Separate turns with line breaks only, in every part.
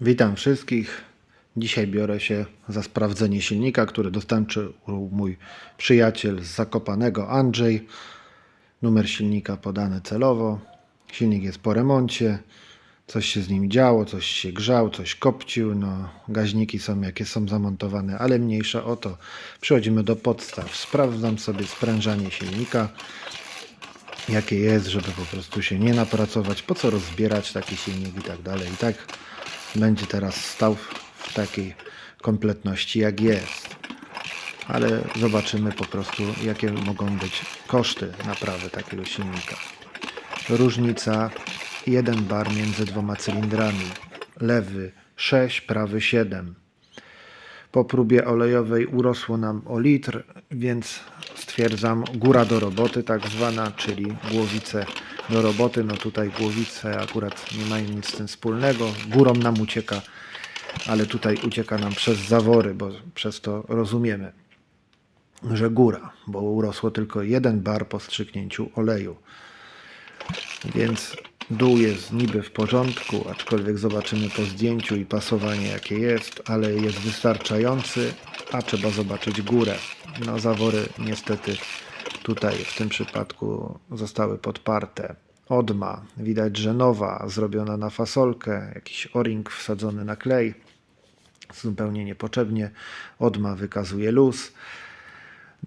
Witam wszystkich. Dzisiaj biorę się za sprawdzenie silnika, który dostarczył mój przyjaciel z Zakopanego Andrzej. Numer silnika podany celowo. Silnik jest po remoncie. Coś się z nim działo, coś się grzał, coś kopcił. No, gaźniki są jakie są zamontowane, ale mniejsza o to. Przechodzimy do podstaw. Sprawdzam sobie sprężanie silnika jakie jest, żeby po prostu się nie napracować, po co rozbierać taki silnik i tak dalej. I tak będzie teraz stał w takiej kompletności jak jest. Ale zobaczymy po prostu jakie mogą być koszty naprawy takiego silnika. Różnica 1 bar między dwoma cylindrami. Lewy 6, prawy 7. Po próbie olejowej urosło nam o litr, więc stwierdzam góra do roboty tak zwana, czyli głowice do roboty. No tutaj głowice akurat nie mają nic z tym wspólnego. Górą nam ucieka, ale tutaj ucieka nam przez zawory, bo przez to rozumiemy, że góra, bo urosło tylko jeden bar po strzyknięciu oleju. Więc dół jest niby w porządku, aczkolwiek zobaczymy po zdjęciu i pasowanie jakie jest, ale jest wystarczający, a trzeba zobaczyć górę. No zawory niestety tutaj w tym przypadku zostały podparte. Odma, widać, że nowa, zrobiona na fasolkę, jakiś o-ring wsadzony na klej, zupełnie niepotrzebnie. Odma wykazuje luz.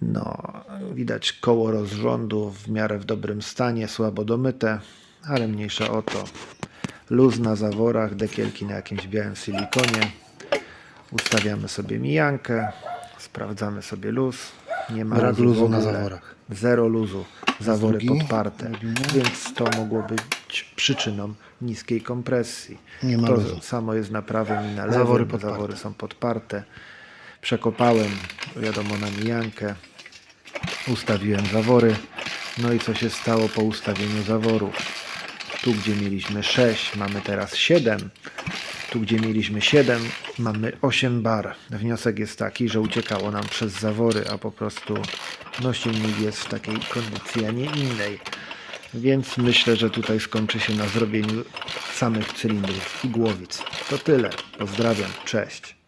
No, widać koło rozrządu w miarę w dobrym stanie, słabo domyte, ale mniejsza o to. Luz na zaworach, dekielki na jakimś białym silikonie. Ustawiamy sobie mijankę, sprawdzamy sobie luz. Nie ma
Brak luzu na zaworach.
Zero luzu, zawory
drugi?
podparte,
Robimy.
więc to mogło być przyczyną niskiej kompresji.
Nie ma
to
luzu.
samo jest na prawym i na lewym.
Zawory
Zawory,
podparte.
zawory są podparte. Przekopałem, wiadomo, na mijankę. Ustawiłem zawory. No i co się stało po ustawieniu zaworów? Tu, gdzie mieliśmy 6, mamy teraz 7. Tu, gdzie mieliśmy 7, mamy 8 bar. Wniosek jest taki, że uciekało nam przez zawory, a po prostu no, jest w takiej kondycji, a nie innej. Więc myślę, że tutaj skończy się na zrobieniu samych cylindrów i głowic. To tyle. Pozdrawiam. Cześć.